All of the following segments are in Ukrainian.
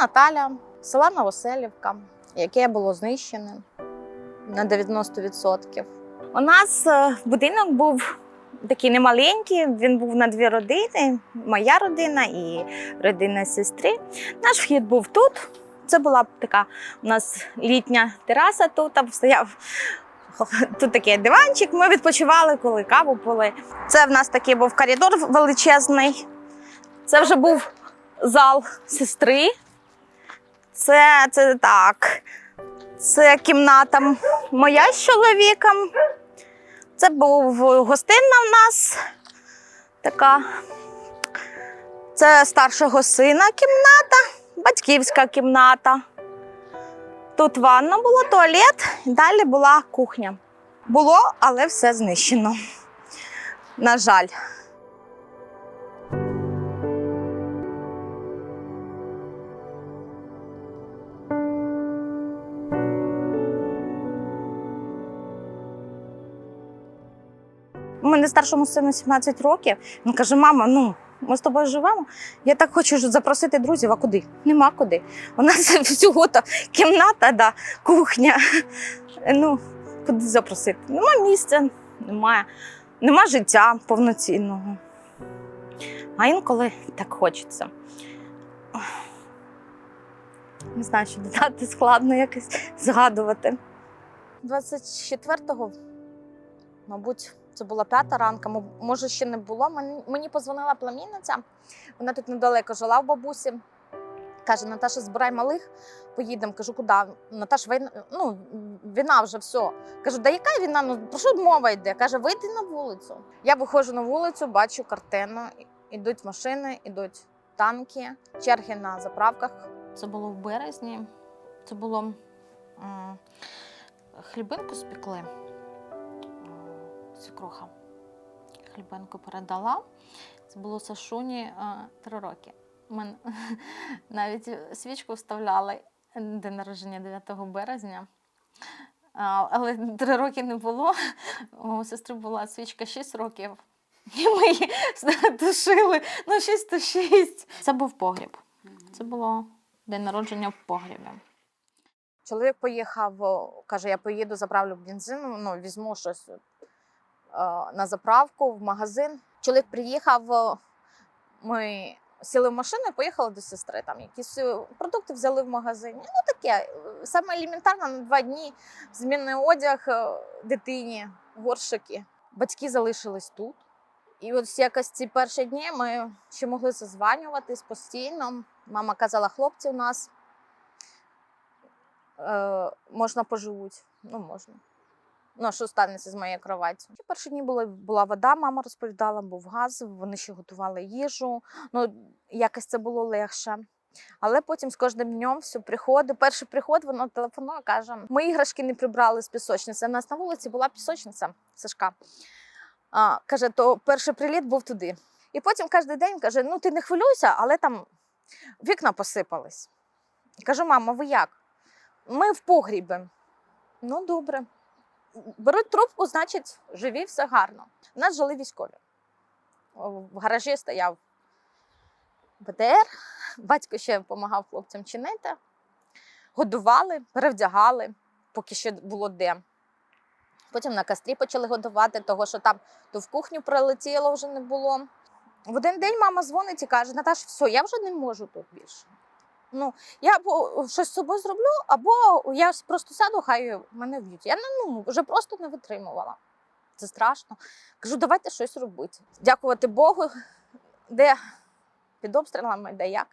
Наталя, села Новоселівка, яке було знищене на 90%. У нас е, будинок був такий немаленький, він був на дві родини: моя родина і родина сестри. Наш вхід був тут. Це була така у нас літня тераса тут, стояв тут такий диванчик. Ми відпочивали, коли каву пили. Це в нас такий був коридор величезний. Це вже був зал сестри. Це, це так. Це кімната моя з чоловіком. Це був гостинна в нас така. Це старшого сина кімната, батьківська кімната. Тут ванна була, туалет, далі була кухня. Було, але все знищено. На жаль. Мене старшому сину 17 років. Він каже: мама, ну ми з тобою живемо. Я так хочу запросити друзів, а куди? Нема куди. У нас всього то кімната, да, кухня. Ну, куди запросити? Нема місця, немає, нема життя повноцінного. А інколи так хочеться. Не знаю, що додати складно якось згадувати. 24-го мабуть, це була п'ята ранка, може, ще не було. Мені, позвонила племінниця, вона тут недалеко жила в бабусі. Каже, Наташа, збирай малих, поїдемо. Кажу, куди? Наташа, війна, ну, війна вже все. Кажу, да яка війна? Ну про що мова йде? Каже, вийди на вулицю. Я виходжу на вулицю, бачу картину. Ідуть машини, ідуть танки, черги на заправках. Це було в березні. Це було хлібинку спекли. М, Свекруха. Хлібинку передала. Це було Сашуні е, три роки. Ми навіть свічку вставляли день народження 9 березня. Але три роки не було. У сестри була свічка 6 років. І ми її тушили. Ну, 6 то 6. Це був погріб. Це було день народження в погрібі. Чоловік поїхав, каже: я поїду, заправлю бензин, ну, візьму щось на заправку в магазин. Чоловік приїхав, ми сіли в машину і поїхали до сестри. Там якісь е, продукти взяли в магазині. Ну таке, е, саме елементарно на два дні змінний одяг е, дитині, горшики. Батьки залишились тут. І от якось ці перші дні ми ще могли зазванюватись постійно. Мама казала, хлопці у нас е, можна поживуть. Ну, можна. Ну, що станеться з моєю кроваттю? Перші дні були, була вода, мама розповідала, був газ, вони ще готували їжу. Ну, якось це було легше. Але потім з кожним днем все приходить. Перший приход вона телефонує, каже: ми іграшки не прибрали з пісочниці. У нас на вулиці була пісочниця Сашка. А, каже, то перший приліт був туди. І потім кожен день каже: ну ти не хвилюйся, але там вікна посипались. Кажу, мама, ви як? Ми в погрібі. Ну, добре. Беруть трубку, значить, живі, все гарно. У нас жили військові. В гаражі стояв БТР, батько ще допомагав хлопцям чинити. Годували, перевдягали, поки ще було де. Потім на кострі почали годувати, того що там то в кухню прилетіло вже не було. В один день мама дзвонить і каже: Наташ, все, я вже не можу тут більше. Ну, я або щось з собою зроблю, або я просто сяду, хай мене вб'ють. Я ну, вже просто не витримувала. Це страшно. Кажу, давайте щось робити. Дякувати Богу, де під обстрілами, де як.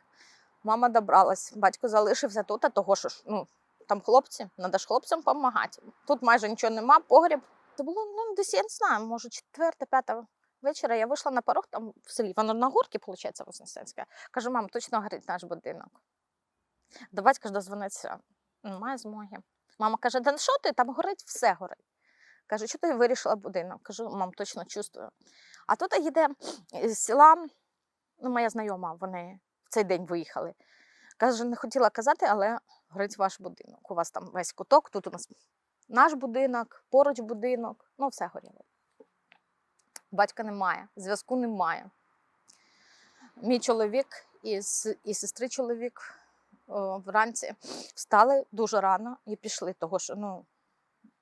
Мама добралась, батько залишився тут, а того, що ж, ну, там хлопці, треба ж хлопцям допомагати. Тут майже нічого нема, погріб. Це було ну, десь, я не знаю, може, четверта, п'ята вечора. Я вийшла на порог там в селі. Воно на горці, виходить, Вознесенська. Кажу, мам, точно горить наш будинок. До батька ж дозвониться, немає змоги. Мама каже: да що ти, там горить, все горить. Каже, що ти вирішила будинок? Кажу, мам, точно чувствую. А тут їде з села, ну, моя знайома, вони в цей день виїхали. Каже, не хотіла казати, але горить ваш будинок. У вас там весь куток, тут у нас наш будинок, поруч будинок, ну все горіло. Батька немає, зв'язку немає. Мій чоловік і, і сестри чоловік вранці встали дуже рано і пішли, того що ну,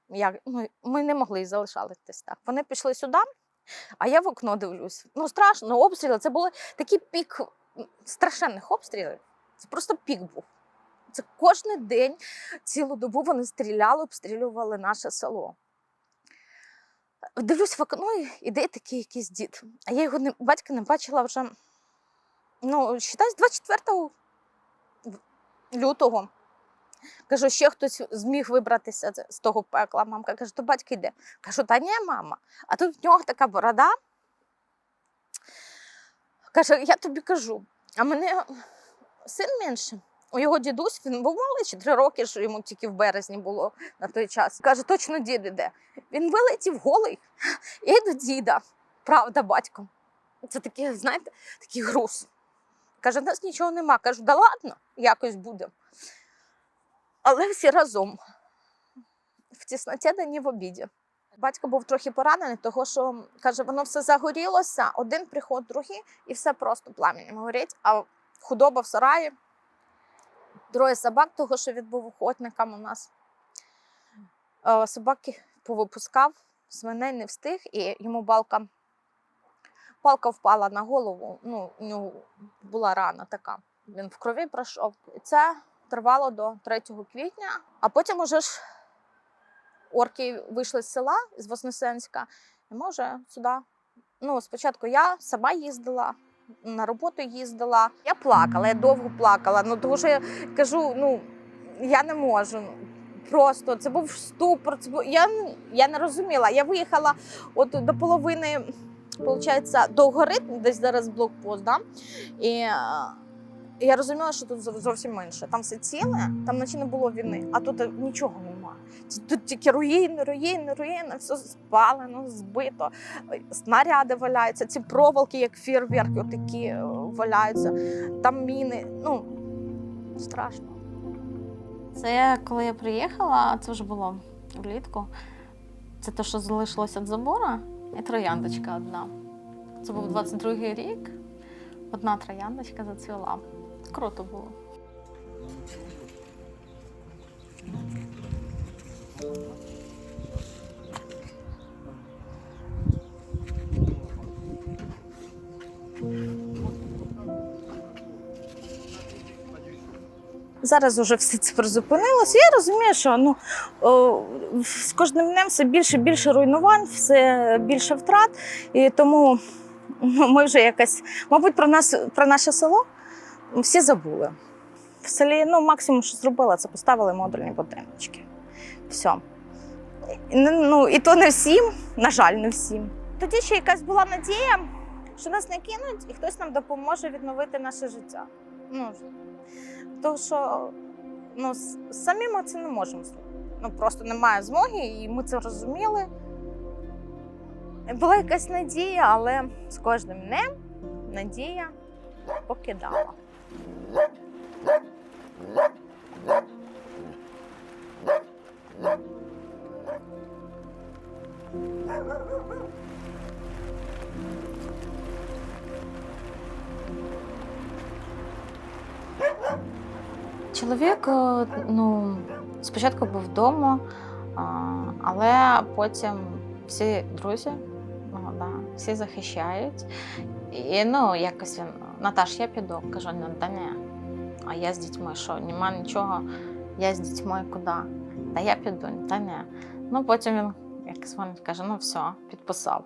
як, ну, ми не могли залишатись так. Вони пішли сюди, а я в окно дивлюсь. Ну, страшно, обстріли. Це були такий пік страшенних обстрілів. Це просто пік був. Це кожен день, цілу добу вони стріляли, обстрілювали наше село. Дивлюсь в окно, і іде такий якийсь дід. А я його не, батька не бачила вже, ну, считай, з 24 лютого. Кажу, ще хтось зміг вибратися з- того пекла. Мамка каже, то батько йде. Кажу, та ні, мама. А тут в нього така борода. Каже, я тобі кажу, а мене син менше. У його дідусь він був чи три роки, що йому тільки в березні було на той час. Каже, точно дід іде. Він вилетів голий. Йду до діда. Правда, батько. Це таке, знаєте, такий груз. Каже, в нас нічого нема. Кажу, да ладно, якось буде. Але всі разом. В тісноті да не в обіді. Батько був трохи поранений, того що каже, воно все загорілося, один приход, другий, і все просто пламенем горить. А худоба в сараї, троє собак, того, що він був охотником у нас. Е, Собаки повипускав, свиней не встиг, і йому балка, палка впала на голову. Ну, у нього була рана така. Він в крові пройшов. І це тривало до 3 квітня, а потім уже ж орки вийшли з села з Вознесенська, і ми вже сюди. Ну, спочатку я сама їздила, на роботу їздила. Я плакала, я довго плакала. Ну, тому що я кажу, ну я не можу. Просто це був ступор. Це був... я, я не розуміла. Я виїхала от до половини, виходить, до гори, десь зараз блокпост, да? і е, я розуміла, що тут зовсім менше. Там все ціле, там наче не було війни, а тут е, нічого нема. Тут тільки руїни, руїни, руїни, все спалено, збито. Снаряди валяються, ці проволоки, як фєрверки, отакі е, валяються. Там міни. Ну, страшно. Це коли я приїхала, це вже було влітку. Це те, що залишилося від забора, і трояндочка одна. Це був 22-й рік. Одна трояндочка зацвіла. Круто було. Зараз вже все це призупинилося. Я розумію, що ну, о, з кожним днем все більше більше руйнувань, все більше втрат. І тому ну, ми вже якось, мабуть, про нас, про наше село всі забули. В селі ну, максимум, що зробила, це поставили модульні будиночки. Все. Ну, і то не всім, на жаль, не всім. Тоді ще якась була надія, що нас не кинуть і хтось нам допоможе відновити наше життя. Ну, тому що ну, самі ми це не можемо. Ну, просто немає змоги, і ми це розуміли. Була якась надія, але з кожним днем надія покидала. Чоловік, е, ну, спочатку був вдома, але потім всі друзі, ну, да, всі захищають. І ну, якось він, Наташ, я піду. Кажу, ну, та ні. А я з дітьми, що нема нічого, я з дітьми куди? Та я піду, та ні. Ну, потім він як дзвонить, каже, ну все, підписав.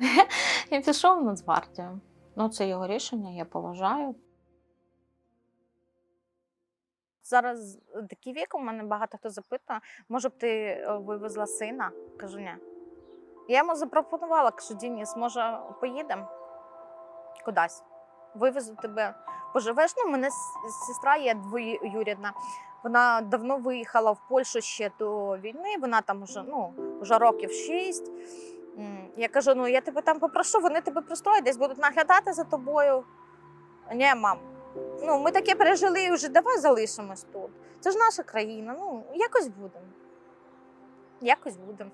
І пішов в Нацгвардію. Ну, це його рішення, я поважаю. Зараз такий вік, у мене багато хто запитує, може б ти е, вивезла сина? Кажу, ні. Я йому запропонувала, кажу, Дініс, може, поїдемо кудись. Вивезу тебе, поживеш. Ну, мене сестра є двоюрідна. Вона давно виїхала в Польщу ще до війни. Вона там уже, ну, вже років шість. Я кажу: ну я тебе там попрошу, вони тебе пристроять, десь будуть наглядати за тобою. Ні, мам, ну ми таке пережили і вже давай залишимось тут. Це ж наша країна. Ну, якось будемо. Якось будемо.